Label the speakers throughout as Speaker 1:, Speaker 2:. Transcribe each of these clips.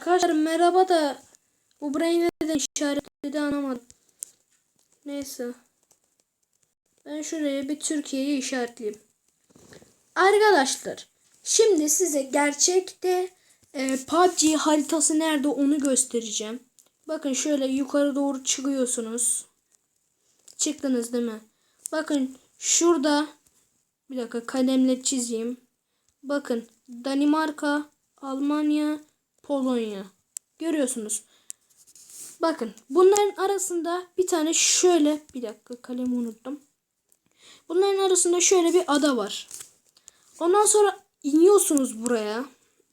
Speaker 1: Arkadaşlar merhaba da bu burayı neden işaretledi anlamadım. Neyse. Ben şuraya bir Türkiye'yi işaretleyeyim. Arkadaşlar şimdi size gerçekte e, PUBG haritası nerede onu göstereceğim. Bakın şöyle yukarı doğru çıkıyorsunuz. Çıktınız değil mi? Bakın şurada bir dakika kalemle çizeyim. Bakın Danimarka, Almanya, Polonya. Görüyorsunuz. Bakın bunların arasında bir tane şöyle bir dakika kalemi unuttum. Bunların arasında şöyle bir ada var. Ondan sonra iniyorsunuz buraya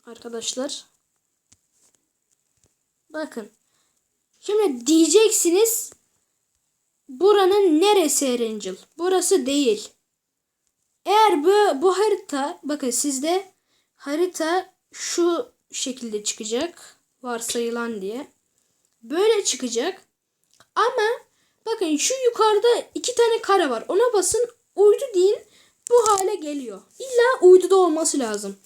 Speaker 1: arkadaşlar. Bakın. Şimdi diyeceksiniz buranın neresi Erencil? Burası değil. Eğer bu, bu harita bakın sizde harita şu şekilde çıkacak. Varsayılan diye. Böyle çıkacak. Ama bakın şu yukarıda iki tane kare var. Ona basın uydu deyin. Bu hale geliyor. İlla uyduda olması lazım.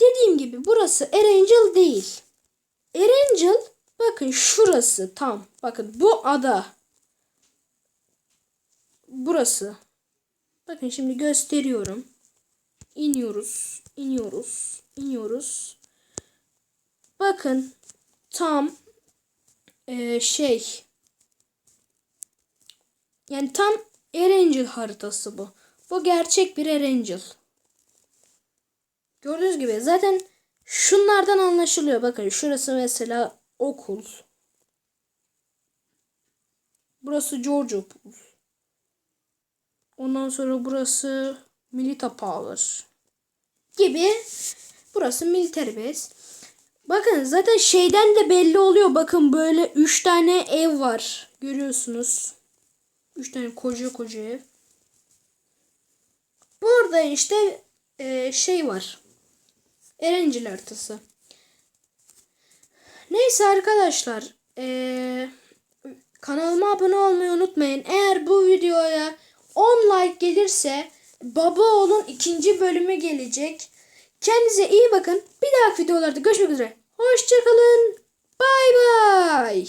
Speaker 1: Dediğim gibi burası Erencil değil. Erencil bakın şurası tam. Bakın bu ada. Burası. Bakın şimdi gösteriyorum. İniyoruz, iniyoruz, iniyoruz. Bakın tam eee, şey yani tam Erencil haritası bu. Bu gerçek bir Erencil. Gördüğünüz gibi zaten şunlardan anlaşılıyor. Bakın şurası mesela okul. Burası George Okul. Ondan sonra burası Milita Power gibi. Burası Military Base. Bakın zaten şeyden de belli oluyor. Bakın böyle 3 tane ev var. Görüyorsunuz. 3 tane koca koca ev. Burada işte e, şey var. Erencil haritası. Neyse arkadaşlar. E, kanalıma abone olmayı unutmayın. Eğer bu videoya 10 like gelirse Baba Oğlun ikinci bölümü gelecek. Kendinize iyi bakın. Bir dahaki videolarda görüşmek üzere. Hoşçakalın. Bay bay.